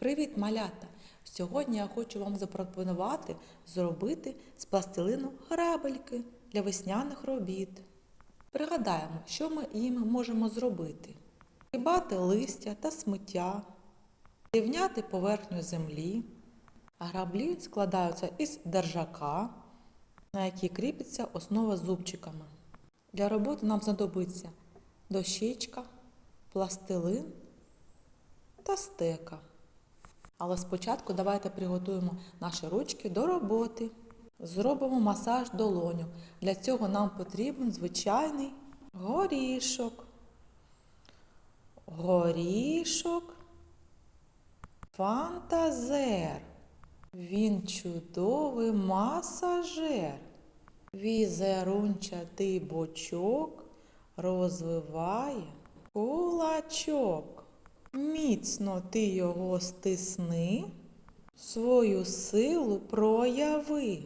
Привіт, малята! Сьогодні я хочу вам запропонувати зробити з пластилину грабельки для весняних робіт. Пригадаємо, що ми їм можемо зробити: Рібати листя та сміття, рівняти поверхню землі. Граблі складаються із держака, на якій кріпиться основа зубчиками. Для роботи нам знадобиться дощечка, пластилин та стека. Але спочатку давайте приготуємо наші ручки до роботи. Зробимо масаж долоню. Для цього нам потрібен звичайний горішок. Горішок фантазер. Він чудовий масажер. Візерунчатий бочок розвиває кулачок. Міцно ти його стисни, свою силу прояви.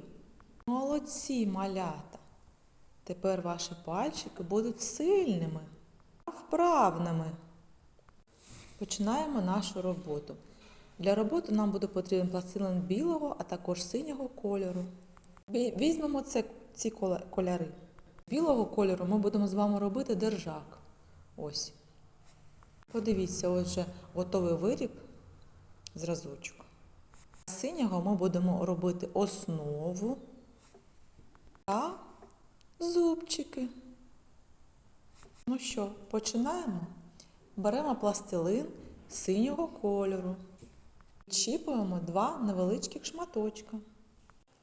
Молодці, малята. Тепер ваші пальчики будуть сильними, вправними. Починаємо нашу роботу. Для роботи нам буде потрібен пластилин білого, а також синього кольору. Візьмемо це, ці кольори. Білого кольору ми будемо з вами робити держак. Ось. Подивіться, ось вже готовий виріб, зразочок. З синього ми будемо робити основу та зубчики. Ну що, починаємо? Беремо пластилин синього кольору. Відчіпуємо два невеличких шматочка.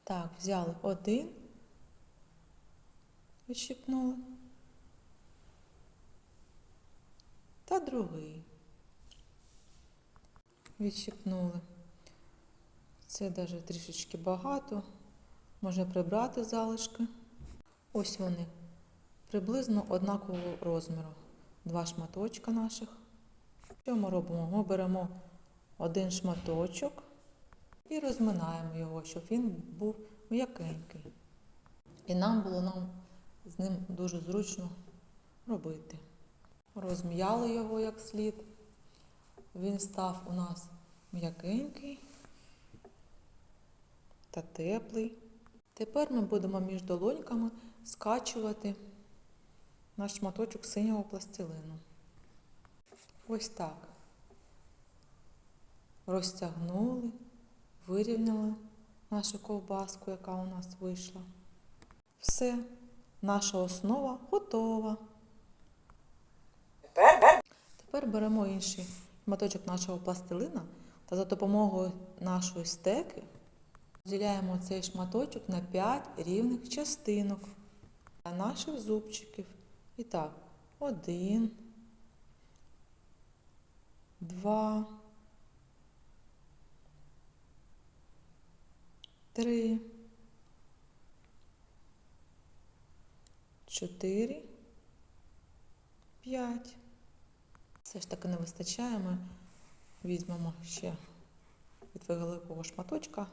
Так, взяли один, відщипнули. Та другий. Відщипнули. Це навіть трішечки багато. Можна прибрати залишки. Ось вони. Приблизно однакового розміру. Два шматочка наших. Що ми робимо? Ми беремо один шматочок і розминаємо його, щоб він був м'якенький. І нам було нам з ним дуже зручно робити. Розм'яли його як слід. Він став у нас м'якенький та теплий. Тепер ми будемо між долоньками скачувати наш шматочок синього пластилину. Ось так. Розтягнули, вирівняли нашу ковбаску, яка у нас вийшла. Все, наша основа готова. Тепер беремо інший шматочок нашого пластилина та за допомогою нашої стеки розділяємо цей шматочок на 5 рівних частинок для наших зубчиків. І так, один, два, три, чотири, п'ять. Все ж таки не вистачає. Ми візьмемо ще від великого шматочка.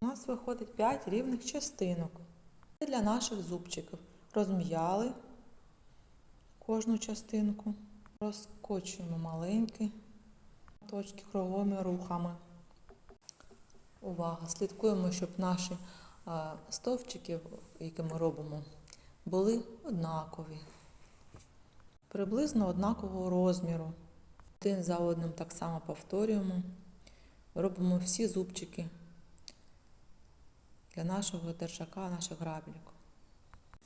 У нас виходить 5 рівних частинок. Для наших зубчиків. Розм'яли кожну частинку, розкочуємо маленькі точки круговими рухами. Увага! Слідкуємо, щоб наші стовпчики, які ми робимо, були однакові приблизно однакового розміру. Один за одним так само повторюємо. Робимо всі зубчики для нашого держака, наших грабельок.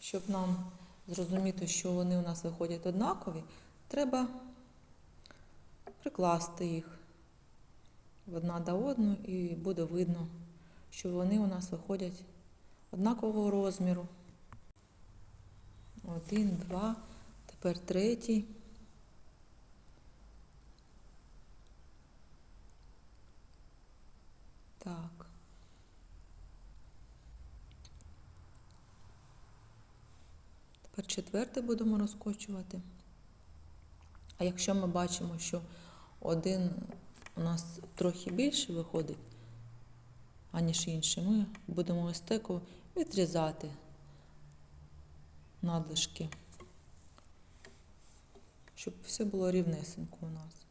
Щоб нам зрозуміти, що вони у нас виходять однакові, треба прикласти їх одна до одну і буде видно, що вони у нас виходять однакового розміру. Один, два. Тепер третій. Так. Тепер четвертий будемо розкочувати. А якщо ми бачимо, що один у нас трохи більше виходить, аніж інший, ми будемо ось таку відрізати надлишки щоб все було рівнесенько у нас.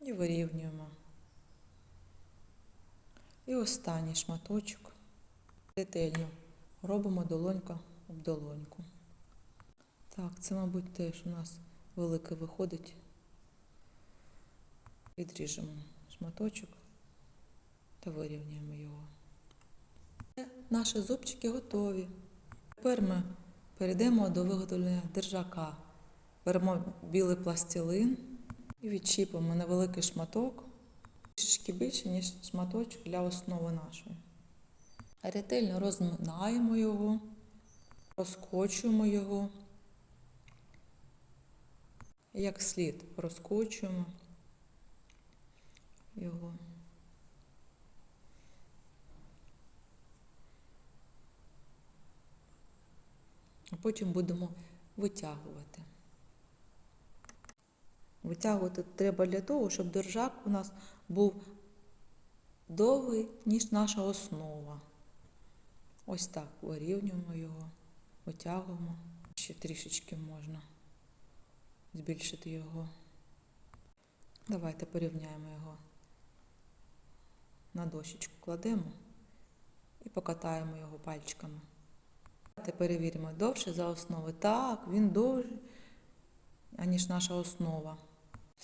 і вирівнюємо. І останній шматочок ретельно робимо долонька об долоньку. Так, це, мабуть, теж у нас велике виходить. Відріжемо шматочок та вирівняємо його. Наші зубчики готові. Тепер ми перейдемо до виготовлення держака. Беремо білий пластилин і відчіпимо невеликий шматок, трішки більше, ніж шматочок для основи нашої. Ретельно розминаємо його, розкочуємо його. Як слід розкочуємо його. А потім будемо витягувати. Витягувати треба для того, щоб держак у нас був довгий, ніж наша основа. Ось так вирівнюємо його, витягуємо. Ще трішечки можна збільшити його. Давайте порівняємо його. На дощечку кладемо і покатаємо його пальчиками. Давайте перевіримо довше за основи. Так, він довший, аніж наша основа.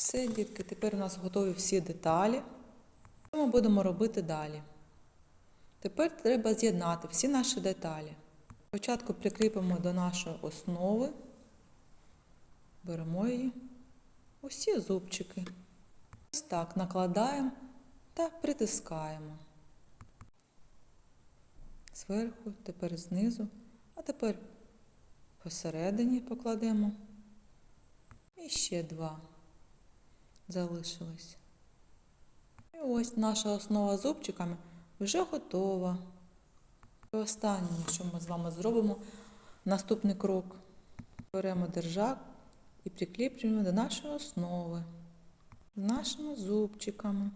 Все, дітки, тепер у нас готові всі деталі. Що ми будемо робити далі? Тепер треба з'єднати всі наші деталі. Спочатку прикріпимо до нашої основи, беремо її, усі зубчики. Ось так накладаємо та притискаємо. Зверху, тепер знизу, а тепер посередині покладемо. І ще два залишилось. І ось наша основа зубчиками вже готова. І останнє, що ми з вами зробимо, наступний крок. Беремо держак і прикріплюємо до нашої основи з нашими зубчиками.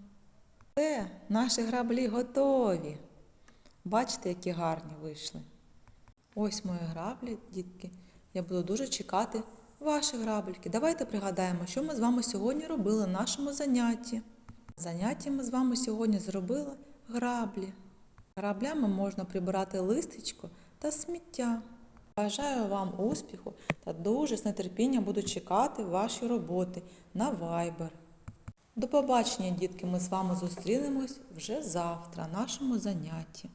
Все, наші граблі готові. Бачите, які гарні вийшли. Ось мої граблі, дітки. Я буду дуже чекати ваші грабельки. Давайте пригадаємо, що ми з вами сьогодні робили на нашому занятті. На занятті ми з вами сьогодні зробили граблі. Граблями можна прибирати листечко та сміття. Бажаю вам успіху та дуже з нетерпінням буду чекати ваші роботи на Viber. До побачення, дітки! Ми з вами зустрінемось вже завтра на нашому занятті.